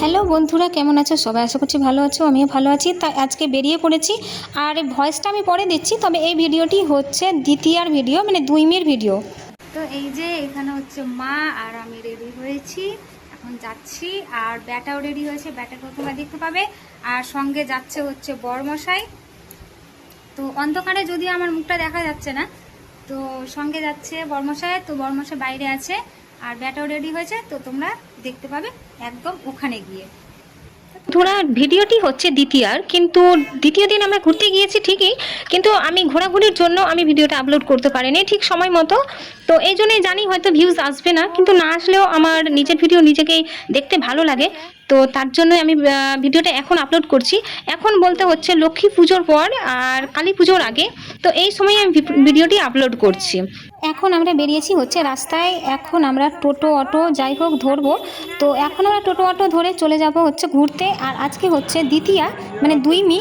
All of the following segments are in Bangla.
হ্যালো বন্ধুরা, কেমন আছো? সবাই আশা করছি ভালো আছো, আমিও ভালো আছি। তাই আজকে বেরিয়ে পড়েছি, আর ভয়েসটা আমি পরে দিচ্ছি, তবে এই ভিডিওটি হচ্ছে দ্বিতীয়ার ভিডিও মানে দুই মেয়ের ভিডিও তো এই যে এখানে হচ্ছে মা আর আমি রেডি হয়েছি, এখন যাচ্ছি, আর ব্যাটাও রেডি হয়েছে ব্যাটাকেও তোমরা দেখতে পাবে, আর সঙ্গে যাচ্ছে হচ্ছে বরমশাই। তো অন্ধকারে যদি আমার মুখটা দেখা যাচ্ছে না, তো সঙ্গে যাচ্ছে বর্মশায় তো বর্মশাই বাইরে আছে আর ব্যাটাও রেডি হয়েছে, তো তোমরা দেখতে পাবে একদম ওখানে গিয়ে। ধরা ভিডিওটি হচ্ছে দ্বিতীয়ার, কিন্তু দ্বিতীয় দিন আমরা ঘুরতে গিয়েছি ঠিকই, কিন্তু আমি ঘোরাঘুরির জন্য আমি ভিডিওটা আপলোড করতে পারিনি ঠিক সময় মতো। তো এই জন্যই জানি হয়তো ভিউজ আসবে না, কিন্তু না আসলেও আমার নিজের ভিডিও নিজেকেই দেখতে ভালো লাগে। তো তার জন্য আমি ভিডিওটা এখন আপলোড করছি। এখন বলতে হচ্ছে লক্ষ্মী পুজোর পর আর কালী পুজোর আগে। তো এই সময় আমি ভিডিওটি আপলোড করছি। এখন আমরা বেরিয়েছি হচ্ছে রাস্তায়। এখন আমরা টোটো, অটো, যাই হোক ধরবো। তো এখন আমরা টোটো, অটো ধরে চলে যাব হচ্ছে ঘুরতে। আর আজকে হচ্ছে দ্বিতীয়া মানে দুই মি।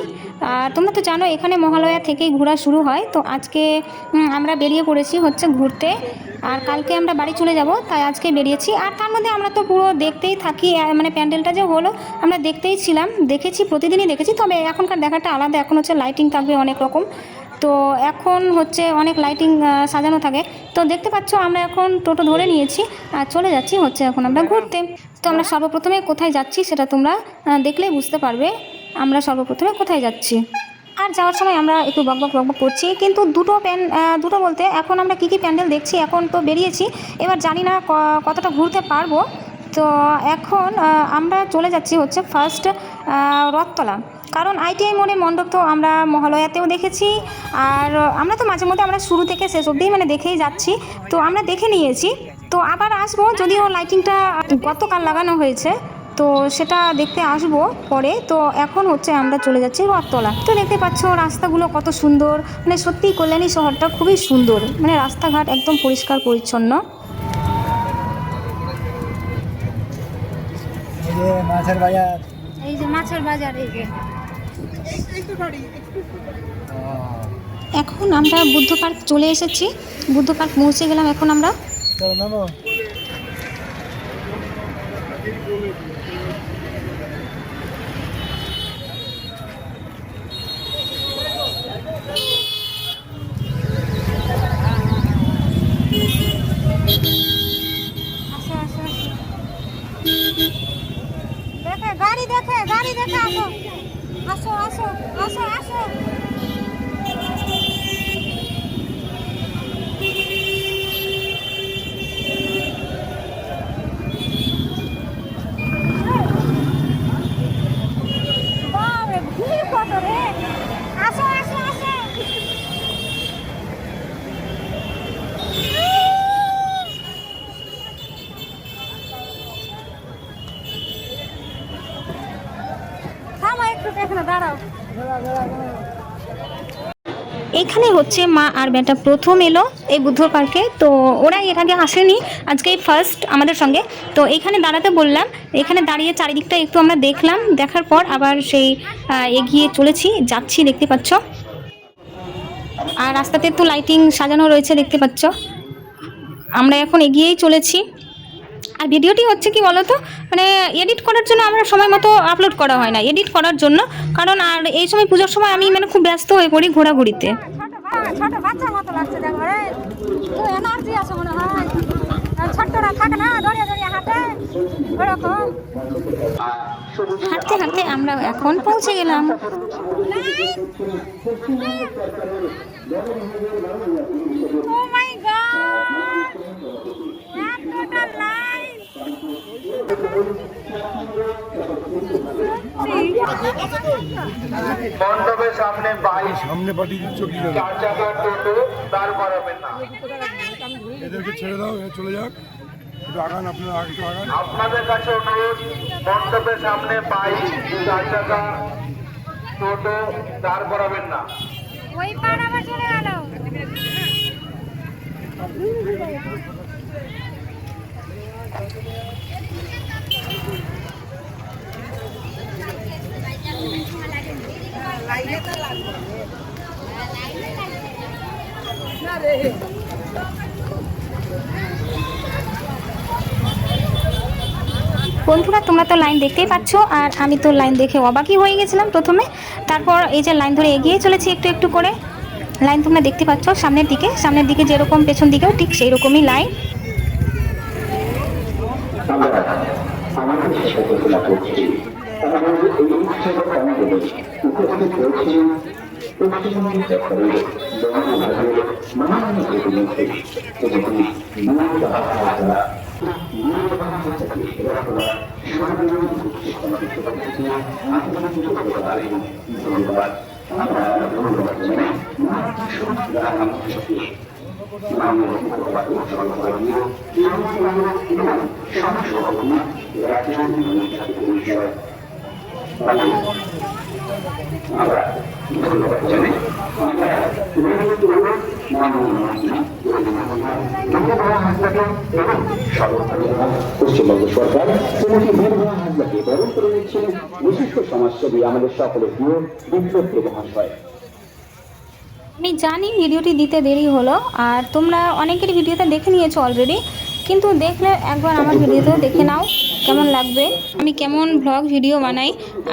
আর তোমরা তো জানো, এখানে মহালয়া থেকেই ঘোরা শুরু হয়। তো আজকে আমরা বেরিয়ে পড়েছি হচ্ছে ঘুরতে। আর কালকে আমরা বাড়ি চলে যাব, তাই আজকে বেরিয়েছি। আর তার মধ্যে আমরা তো পুরো দেখতেই থাকি মানে প্যান্ডেলটা যে হলো, আমরা দেখতেই ছিলাম, দেখেছি, প্রতিদিনই দেখেছি। তবে এখনকার দেখাটা আলাদা, এখন হচ্ছে লাইটিং থাকবে অনেক রকম। তো এখন হচ্ছে অনেক লাইটিং সাজানো থাকে। তো দেখতে পাচ্ছ, আমরা এখন টোটো ধরে নিয়েছি, আর চলে যাচ্ছি হচ্ছে এখন আমরা ঘুরতে। তো আমরা সর্বপ্রথমে কোথায় যাচ্ছি, সেটা তোমরা দেখলেই বুঝতে পারবে। আমরা সর্বপ্রথমে কোথায় যাচ্ছি? আর যাওয়ার সময় আমরা একটু বকবক বকবক করছি, কিন্তু দুটো প্যান দুটো বলতে এখন আমরা কী কী প্যান্ডেল দেখছি, এখন তো বেরিয়েছি। এবার জানি না কতটা ঘুরতে পারব। তো এখন আমরা চলে যাচ্ছি হচ্ছে ফার্স্ট রথতলা। কারণ আইটিআই মোড়ের মণ্ডপ তো আমরা মহালয়াতেও দেখেছি, আর আমরা তো মাঝে মধ্যে আমরা শুরু থেকে শেষ অবধিই মানে দেখেই যাচ্ছি। তো আমরা দেখে নিয়েছি। তো আবার আসব, যদিও লাইটিংটা গতকাল লাগানো হয়েছে। তো সেটা দেখতে আসব পরে। তো এখন হচ্ছে আমরা চলে যাচ্ছি রথতলা। তো দেখতে পাচ্ছ রাস্তাগুলো কত সুন্দর। মানে সত্যিই কল্যাণী শহরটা খুবই সুন্দর। মানে রাস্তাঘাট একদম পরিষ্কার পরিচ্ছন্ন। এই যে মাছের এখন আমরা বুদ্ধ পার্ক চলে এসেছি। বুদ্ধ পার্ক পৌঁছে গেলাম এখন আমরা। এখানে হচ্ছে মা আর বেটা প্রথম এলো এই বুদ্ধ পার্কে। তো ওরা এর আগে আসেনি। আজকে এই ফার্স্ট আমাদের সঙ্গে। তো এখানে দাঁড়াতে বললাম। এখানে দাঁড়িয়ে চারিদিকটা একটু আমরা দেখলাম। দেখার পর আবার সেই এগিয়ে চলেছি। যাচ্ছি, দেখতে পাচ্ছ। আর রাস্তাতে তো লাইটিং সাজানো রয়েছে, দেখতে পাচ্ছ। আমরা এখন এগিয়েই চলেছি। আর ভিডিওটি হচ্ছে কি বলতো? মানে এডিট করার জন্য আমরা সময় মতো আপলোড করা হয় না। এডিট করার জন্য। কারণ আর এই সময় পুজোর সময় আমি মানে খুব ব্যস্ত হয়ে পড়ি ঘোরাঘুরিতে। ছোট বাচ্চার মতো লাগছে দেখো রে তো এনার্জি আছে মনে হয়। ছোট্টরা থাকে না, দড়িয়ে দড়িয়ে হাঁটে। ওরকম। হাঁটতে হাঁটতে আমরা এখন পৌঁছে গেলাম। ও মাই গড! এতটা লাইন মণ্ডপের সামনে বাইক সামনে পাঠিয়ে দিচ্ছ কি চার চাকার টোটো দাঁড় করাবেন না। এদেরকে ছেড়ে দাও চলে যাক। একটু আগান আপনারা একটু আগান। আপনাদের কাছে অনুরোধ মণ্ডপের সামনে বাইক চার চাকা টোটো দাঁড় করাবেন না। ওই আবার চলে গেল। বন্ধুরা, তোমরা তো লাইন দেখতেই পাচ্ছ, আর আমি তো লাইন দেখে অবাকই হয়ে গেছিলাম প্রথমে। তারপর এই যে লাইন ধরে এগিয়ে চলেছি একটু একটু করে। লাইন তোমরা দেখতে পাচ্ছ সামনের দিকে। সামনের দিকে যেরকম পেছন দিকেও ঠিক সেই রকমই লাইন আমরা আমাদের চেষ্টা ঘোষণা করছি। আমাদের এই উৎসবের প্রাঙ্গণে উপস্থিত রয়েছেন পশ্চিমবঙ্গ সরকারের জনবিভাগের মাননীয় প্রতিনিধি এবং বিমান বাহারা ধন্যবাদ আমরা ধন্যবাদ পশ্চিমবঙ্গ সরকার শ্রীমতী নির্মলা হাজরাকে বরণ করে নিচ্ছেন বিশিষ্ট সমাজসেবী আমাদের সকলের প্রিয় বিপ্লব মহাশয়। আমি জানি ভিডিওটি দিতে দেরি হলো আর তোমরা অনেকেরই ভিডিওতে দেখে নিয়েছো অলরেডি কিন্তু দেখলে একবার আমার ভিডিওতেও দেখে নাও কেমন লাগবে। আমি কেমন ব্লগ ভিডিও বানাই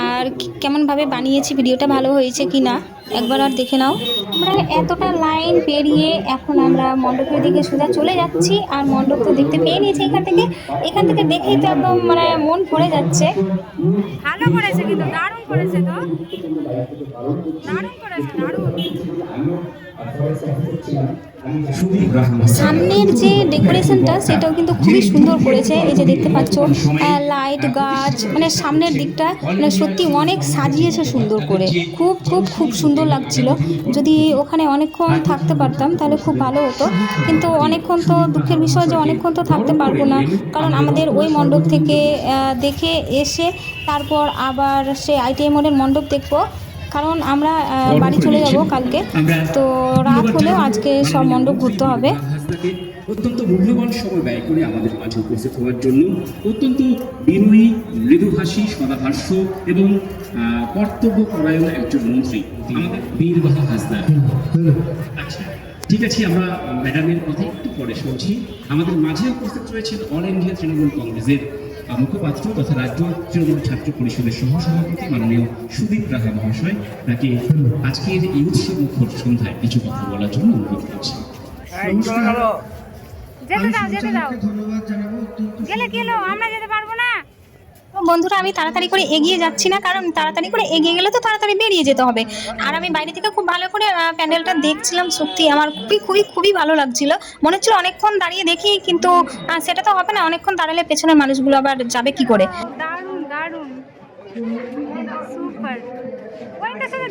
আর কেমনভাবে বানিয়েছি ভিডিওটা ভালো হয়েছে কি না একবার আর দেখে নাও। আমরা এতটা লাইন পেরিয়ে এখন আমরা মণ্ডপের দিকে সোজা চলে যাচ্ছি আর মণ্ডপ তো দেখতে পেয়ে নিয়েছি এখান থেকে। এখান থেকে দেখেই তো একদম মানে মন ভরে যাচ্ছে। ভালো করেছে কিন্তু, দারুণ করেছে তো। দারুণ করেছে, দারুণ। সামনের যে ডেকোরেশনটা সেটাও কিন্তু খুবই সুন্দর করেছে। এই যে দেখতে পাচ্ছ লাইট গাছ মানে সামনের দিকটা মানে সত্যি অনেক সাজিয়েছে সুন্দর করে। খুব খুব খুব সুন্দর লাগছিল। যদি ওখানে অনেকক্ষণ থাকতে পারতাম, তাহলে খুব ভালো হতো। কিন্তু অনেকক্ষণ তো দুঃখের বিষয় যে অনেকক্ষণ তো থাকতে পারব না। কারণ আমাদের ওই মণ্ডপ থেকে দেখে এসে তারপর আবার সে আইটিআই মোড়ের মণ্ডপ দেখব। কারণ আমরা বাড়ি চলে যাব কালকে। তো রাত হলেও আজকে সব মণ্ডপ ঘুরতে হবে। অত্যন্ত মূল্যবান সময় ব্যয় করে আমাদের মাঝে উপস্থিত হওয়ার জন্য অত্যন্ত বিনয়ী মৃদুভাষী সদাভাষ্য এবং কর্তব্য পরায়ণ একজন মন্ত্রী আমাদের বীরবাহা হাসদা আচ্ছা ঠিক আছে আমরা ম্যাডামের কথা একটু পরে শুনছি। আমাদের মাঝে উপস্থিত রয়েছেন অল ইন্ডিয়া তৃণমূল কংগ্রেসের মুখপাত্র তথা রাজ্য তৃণমূল ছাত্র পরিষদের সহসভাপতি মাননীয় সুদীপ রাহা মহাশয় তাকে আজকের এই উৎসব মুখর সন্ধ্যায় কিছু কথা বলার জন্য অনুরোধ করছি। ধন্যবাদ জানাব। আমরা যেতে বন্ধুরা, আমি তাড়াতাড়ি করে এগিয়ে যাচ্ছি না, কারণ তাড়াতাড়ি করে এগিয়ে গেলে তো তাড়াতাড়ি বেরিয়ে যেতে হবে। আর আমি বাইরে থেকে খুব ভালো করে প্যান্ডেলটা দেখছিলাম, সত্যি আমার খুবই খুবই খুবই ভালো লাগছিল। মনে হচ্ছিল অনেকক্ষণ দাঁড়িয়ে দেখি, কিন্তু সেটা তো হবে না, অনেকক্ষণ দাঁড়ালে পেছনের মানুষগুলো আবার যাবে কি করে?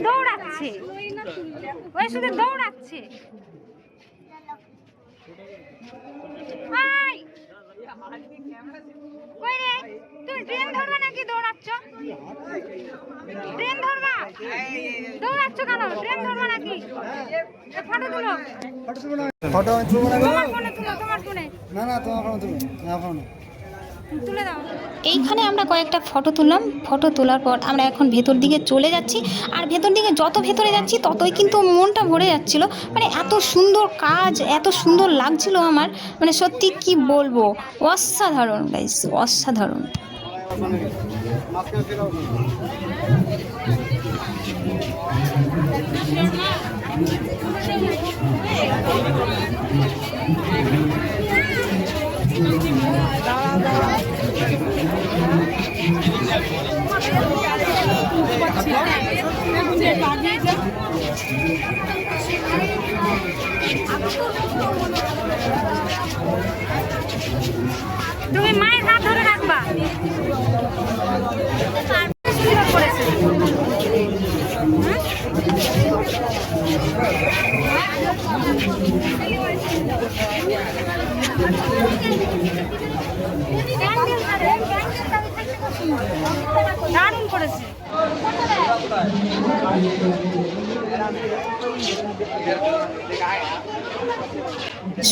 দৌড়াচ্ছে। দৌড়াচ্ছে। তুমি ট্রেন ধরবা নাকি দৌড়াচ্ছ? ট্রেন ধরবা? দৌড়াচ্ছ কেন? ট্রেন ধরবা নাকি? ফটো তুলো। ফটো আমি তুলবো না তোমার ফোনে তুলো তোমার ফোনে। না না তোমার ফোন তুলবো না ফোন। তুলে এইখানে আমরা কয়েকটা ফটো তুললাম। ফটো তোলার পর আমরা এখন ভেতর দিকে চলে যাচ্ছি। আর ভেতর দিকে যত ভেতরে যাচ্ছি ততই কিন্তু মনটা ভরে যাচ্ছিল। মানে এত সুন্দর কাজ এত সুন্দর লাগছিল আমার। মানে সত্যি কি বলব? অসাধারণ গাইস অসাধারণ। দাঁড়া দাঁড়া তুমি মায়ের হাত ধরে রাখবা। করেছে দারুণ করেছে।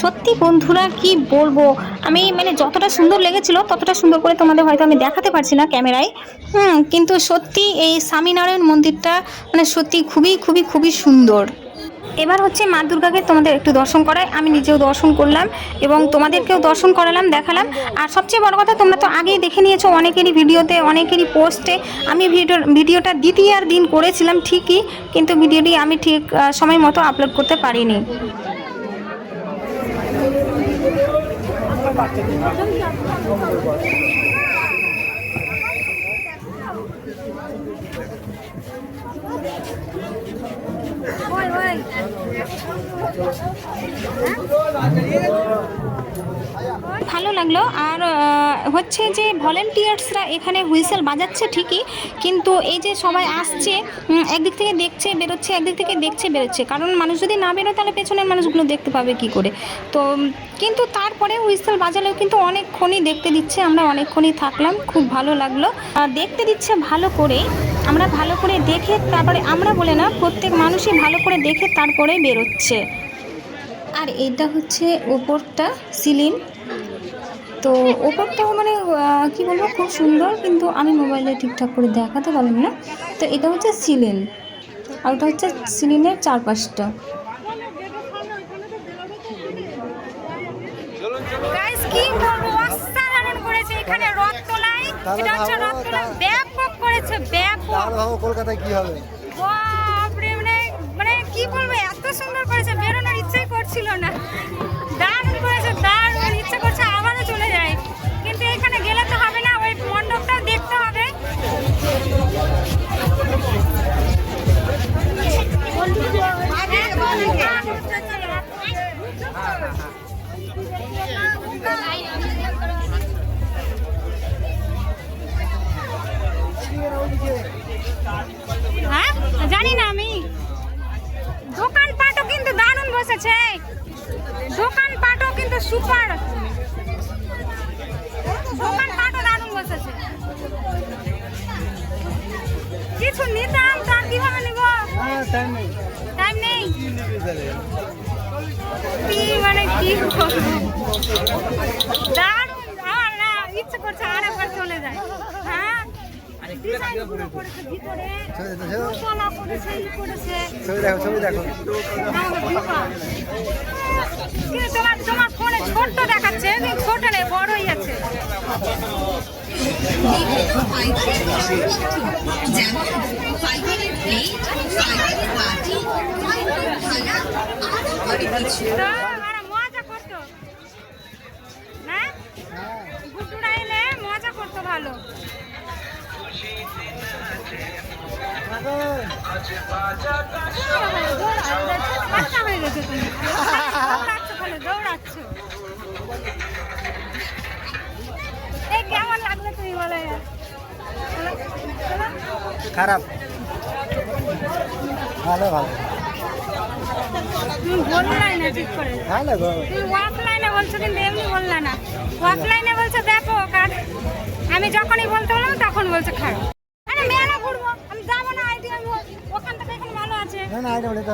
সত্যি বন্ধুরা, কি বলব? আমি মানে যতটা সুন্দর লেগেছিল, ততটা সুন্দর করে তোমাদের হয়তো আমি দেখাতে পারছি না ক্যামেরায়। হুম, কিন্তু সত্যি এই স্বামীনারায়ণ মন্দিরটা মানে সত্যি খুবই খুবই খুবই সুন্দর। এবার হচ্ছে মা দুর্গাকে তোমাদের একটু দর্শন করায় আমি নিজেও দর্শন করলাম এবং তোমাদেরকেও দর্শন করালাম, দেখালাম। আর সবচেয়ে বড় কথা, তোমরা তো আগেই দেখে নিয়েছো অনেকেরই ভিডিওতে, অনেকেরই পোস্টে। আমি ভিডিও, ভিডিওটা দ্বিতীয়ার দিন করেছিলাম ঠিকই, কিন্তু ভিডিওটি আমি ঠিক সময় মতো আপলোড করতে পারিনি। ওই হ্যাঁ ভালো লাগল। আর হচ্ছে যে ভলেন্টিয়ার্সরা এখানে হুইসেল বাজাচ্ছে ঠিকই, কিন্তু এই যে সবাই আসছে একদিক থেকে দেখছে, বেরোচ্ছে, একদিক থেকে দেখছে, বেরোচ্ছে। কারণ মানুষ যদি না বেরোয়, তাহলে পেছনের মানুষগুলো দেখতে পাবে কি করে? তো কিন্তু তারপরে হুইসেল বাজালেও কিন্তু অনেকক্ষণই দেখতে দিচ্ছে, আমরা অনেকক্ষণই থাকলাম, খুব ভালো লাগল। দেখতে দিচ্ছে ভালো করে, আমরা ভালো করে দেখে তারপরে আমরা বলে না, প্রত্যেক মানুষই ভালো করে দেখে তারপরে বেরোচ্ছে। আর এটা হচ্ছে ওপরটা, সিলিং। তো ওপরটাও মানে কি বলব খুব সুন্দর কিন্তু আমি মোবাইলে ঠিকঠাক করে দেখাতে পারলাম না। তো এটা হচ্ছে সিলিং আর ওটা হচ্ছে সিলিংয়ের চারপাশটা। এখানে রথ এটা হচ্ছে রথ ব্যাপক করেছে ব্যাপক। তাহলে কলকাতায় কি হবে? বাপরে মানে মানে কি বলব এত সুন্দর করেছে বেরোনোর ইচ্ছেই করছিল না। দারুণ করেছে দারুণ ইচ্ছে করছে হ্যাঁ? জানি না আমি। দোকানপাটও কিন্তু দারুণ বসেছে। দোকানপাটও কিন্তু সুপার। কিছু নিতাম তার কীভাবে নিব? হ্যাঁ টাইম নেই। টাইম কি মানে কি দারুণ আমার না ইচ্ছে করছে আর একবার চলে যায় হ্যাঁ? তোমার ফোনে ছোট্ট দেখাচ্ছে ছোট নেই বড়ই আছে। যেমন ফাইবারের প্লেট ফাইবারের বাটি ফাইবারের তো আর মজা করতো না গুড্ডুরা এলে মজা করতো ভালো বাচ্চা হয়ে গেছে তুমি দৌড়াচ্ছ খালি দৌড়াচ্ছ এই কেমন লাগল তুমি বলো এবার? বলো, বলো। খারাপ। ভালো ভালো। তুমি বললাই না ঠিক করে। ভালো গো। তুমি অফলাইনে বলছো কিন্তু এমনি বললা না। অফলাইনে বলছো দেখো কার আমি যখনই বলতে বললাম তখন বলছো খারাপ। আরে ঘুরবো। আমি যাব না ওখান থেকে এখানে ভালো আছে। না না আইডিয়া নিতে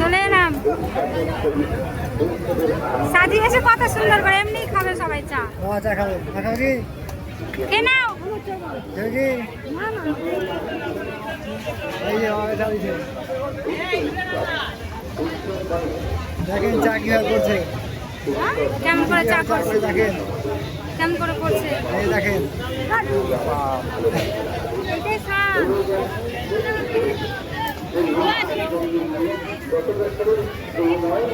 চলে এলাম। সাজিয়েছে কত সুন্দর করে এমনি খাবে সবাই চা। তোমার চা খাবে। খাবে কি? কে নাও। কি? না, না। এই চা দিছে দেখেন চা কীভাবে করছে। কেমন করে চা করছে? দেখেন। কেমন করে করছে? এই দেখেন। এটাই।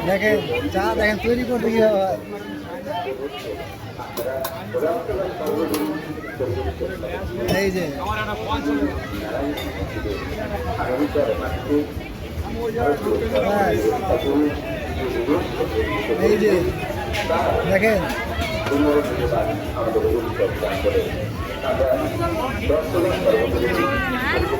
দেখেন চা দেখেন তৈরি করতে কীভাবে হয়। এই যে। এই যে দেখেন। হ্যাঁ?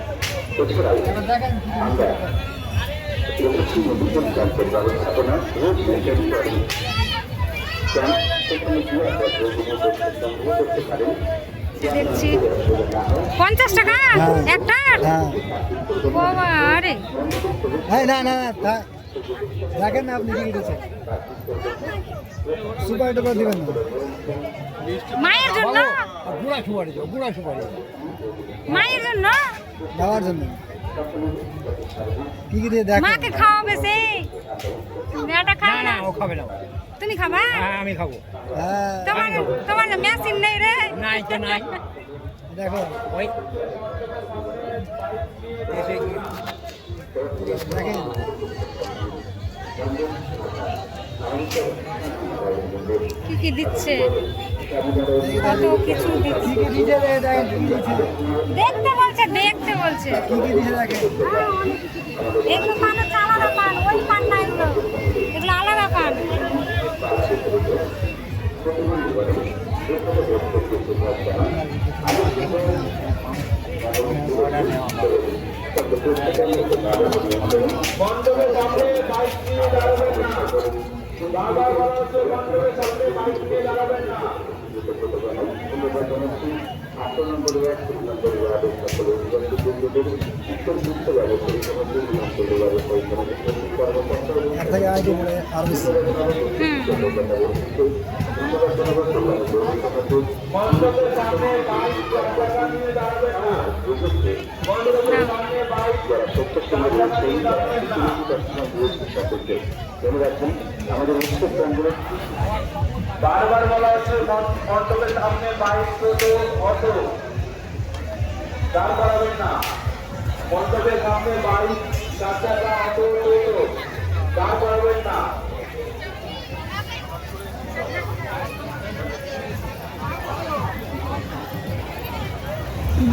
দেখছি। পঞ্চাশ টাকা? একটা? হ্যাঁ। বাবা আরে। এই না না না তা- দেখেন না আপনি কি সুপার টুপার দিবেন না। মায়ের জন্য? গুড়া সুপারি গুড়া সুপারি মায়ের জন্য? দেওয়ার জন্য। কি কি দিয়ে দেখ। মাকে খাওয়াবে সে। মেয়েটা খাবে না ও খাবে না। তুমি খাবা? আমি খাব। হ্যাঁ। তোমার তোমার মেশিন নেই রে। নাই তো নাই। দেখো। ওই। দেখেন। কি কি দিচ্ছে? কত কিছু দিচ্ছে। দেখতে বলছে দেখতে বলছে। কি কি দিছে দেখেন এগুলো পান হচ্ছে আলাদা পান ওই পান না এগুলো। এগুলো আলাদা পান। মণ্ডপের সামনে বাইক নিয়ে দাঁড়াবেন না। বারবার বলা হচ্ছে মণ্ডপের সামনে বাইক নিয়ে দাঁড়াবেন না। এক থেকে আইটি বলে আর বেশি মণ্ডপের সামনে বাইক চাকা নিয়ে দাঁড়াবেন না সামনে বাইক বারবার বলা হচ্ছে মণ্ডপের সামনে বাইক অটো দাঁড় করাবেন না। মণ্ডপের সামনে বাইক চার চাকা অটো টোটো দাঁড় করাবেন না।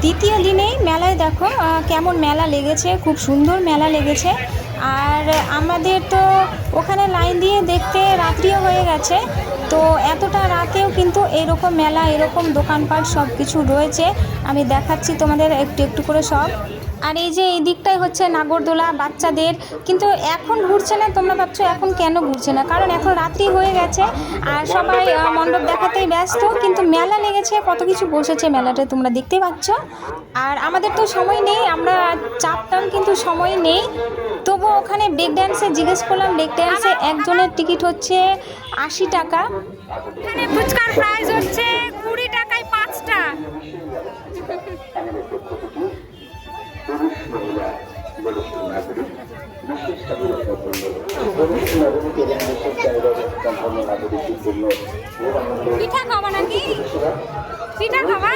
দ্বিতীয় দিনেই মেলায় দেখো কেমন মেলা লেগেছে, খুব সুন্দর মেলা লেগেছে। আর আমাদের তো ওখানে লাইন দিয়ে দেখতে রাত্রিও হয়ে গেছে। তো এতটা রাতেও কিন্তু এরকম মেলা, এরকম দোকানপাট সব কিছু রয়েছে। আমি দেখাচ্ছি তোমাদের একটু একটু করে সব। আর এই যে এই দিকটাই হচ্ছে নাগরদোলা বাচ্চাদের। কিন্তু এখন ঘুরছে না তোমরা ভাবছ এখন কেন ঘুরছে না? কারণ এখন রাত্রি হয়ে গেছে আর সবাই মণ্ডপ দেখাতেই ব্যস্ত কিন্তু মেলা লেগেছে কত কিছু বসেছে মেলাটা তোমরা দেখতেই পাচ্ছ। আর আমাদের তো সময় নেই আমরা চাপতাম কিন্তু সময় নেই। তবু ওখানে ব্রেক ড্যান্সে জিজ্ঞেস করলাম ব্রেক ড্যান্সে একজনের টিকিট হচ্ছে আশি টাকা। এখানে ফুচকার প্রাইস হচ্ছে কুড়ি টাকায় পাঁচটা। পিঠা খাবা নাকি? পিঠা খাবা?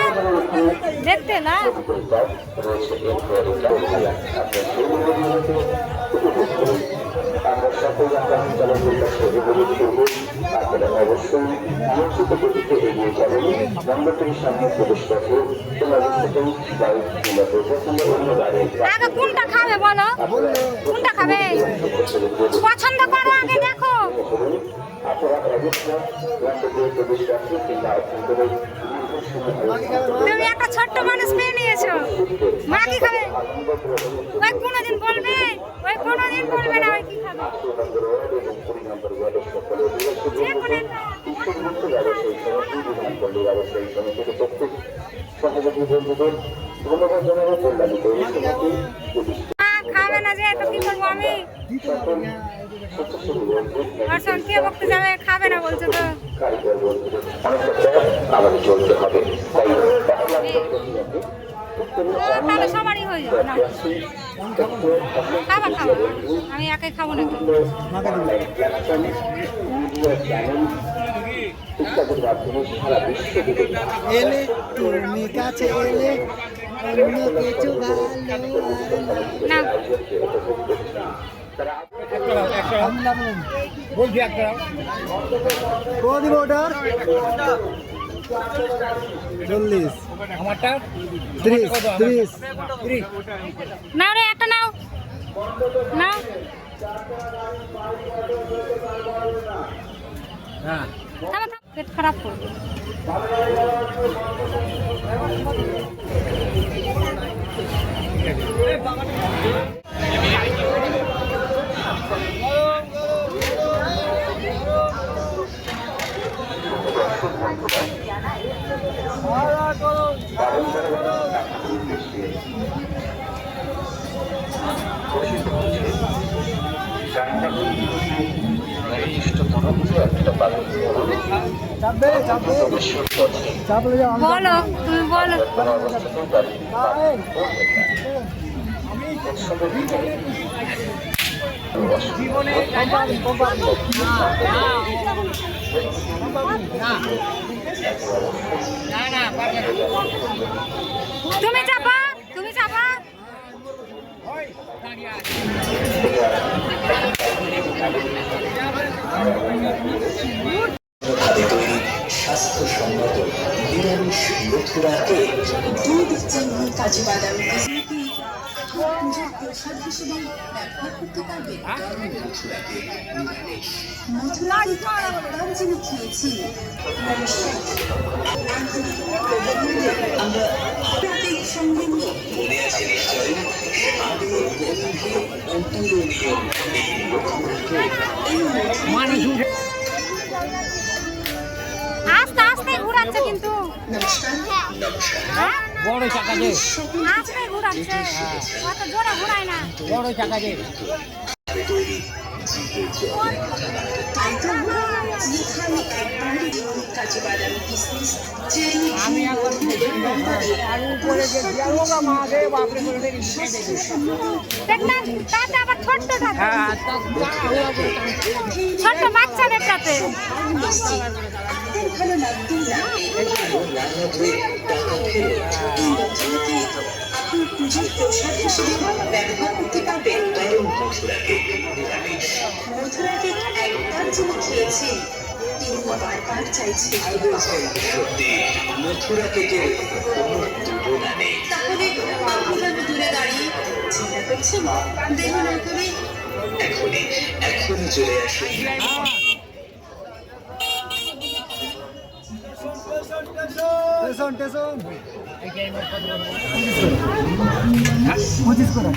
দেখতে না। আমরা সকল আগামী চালকের কাছে অনুরোধ আপনারা অবশ্যই নিয়ন্ত্রিত গতিতে এগিয়ে যাবেন মণ্ডপের সামনে প্রবেশ করবে তোমাদের সাথেই বাইক কিংবা প্রশাসন অন্য গাড়ি কোনটা খাবে বলো? কোনটা খাবে? পছন্দ করো আগে দেখো। অবশ্যই তুমি একটা ছোট্ট মানুষ পেয়ে নিয়েছো। মা কি খাবে? ওই কোনোদিন বলবে? ওই কোনোদিন বলবে না ওই কি খাবে? দর্শনার্থী ধন্যবাদ জানাব কল্যাণী পৌরসভাকে প্রতিষ্ঠা খাবে না যে তো কি করব আমি? ওর কে বকতে যাবে খাবে না বলছে তো। আমাদের চলতে হবে তাহলে সবারই হয়ে যাবে না। খাবা খাবা। আমি একাই খাব না এলে তুমি কাছে এলে অন্য কিছু ভালো ওটার চল্লিশ। আমারটা? ত্রিশ ত্রিশ। নাও রে একটা নাও। নাও থামো, থামো, পেট খারাপ করবে। চাপবে বলো তুমি বলো। তুমি চাপা তুমি চাপা। ভাবে তৈরি স্বাস্থ্যসম্মত নিরামিষ মথুরা কেক দুধ চিনি কাজু বাদাম আমরা মনে আছে আস্তে আস্তে ঘুরাচ্ছে কিন্তু। নমস্কার হ্যাঁ? আস্তে ঘুরাচ্ছে। অত জোরে ঘুরায় না। ভাবে তৈরি জিভে ছোট্ট বাচ্চাদেরটাতে মিষ্টি ভালো লাগবে না আপনি পুজোর প্রসাদ হিসেবে ব্যবহার করতে পারবেন মথুরা কেক মথুরা কেক একবার যিনি খেয়েছেন তিনি বারবার সত্যি মথুরা কেকের দাঁড়িয়ে চিন্তা চলে আসুন পঁচিশ করে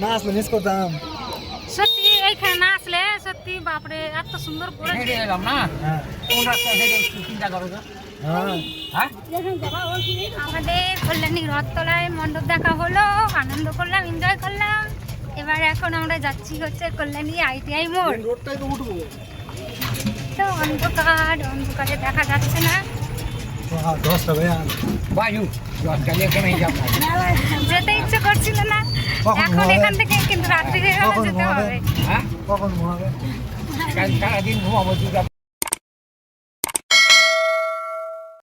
না আসলে মিস করতাম সত্যি এইখানে না? আসলে সত্যি বাপরে এত সুন্দর করে হ্যাঁ হ্যাঁ? আমাদের কল্যাণী রথতলায় মণ্ডপ দেখা হলো আনন্দ করলাম এনজয় করলাম। এবার এখন আমরা যাচ্ছি হচ্ছে কল্যাণী আইটিআই মোড়। রোডটাই তো উঠবো। তো অন্ধকার অন্ধকারে দেখা যাচ্ছে না। হ্যাঁ যেতে ইচ্ছে করছিল না। এখন এখান থেকে কিন্তু রাত্রি হয়ে যেতে হবে। সারাদিন ঘুমাবো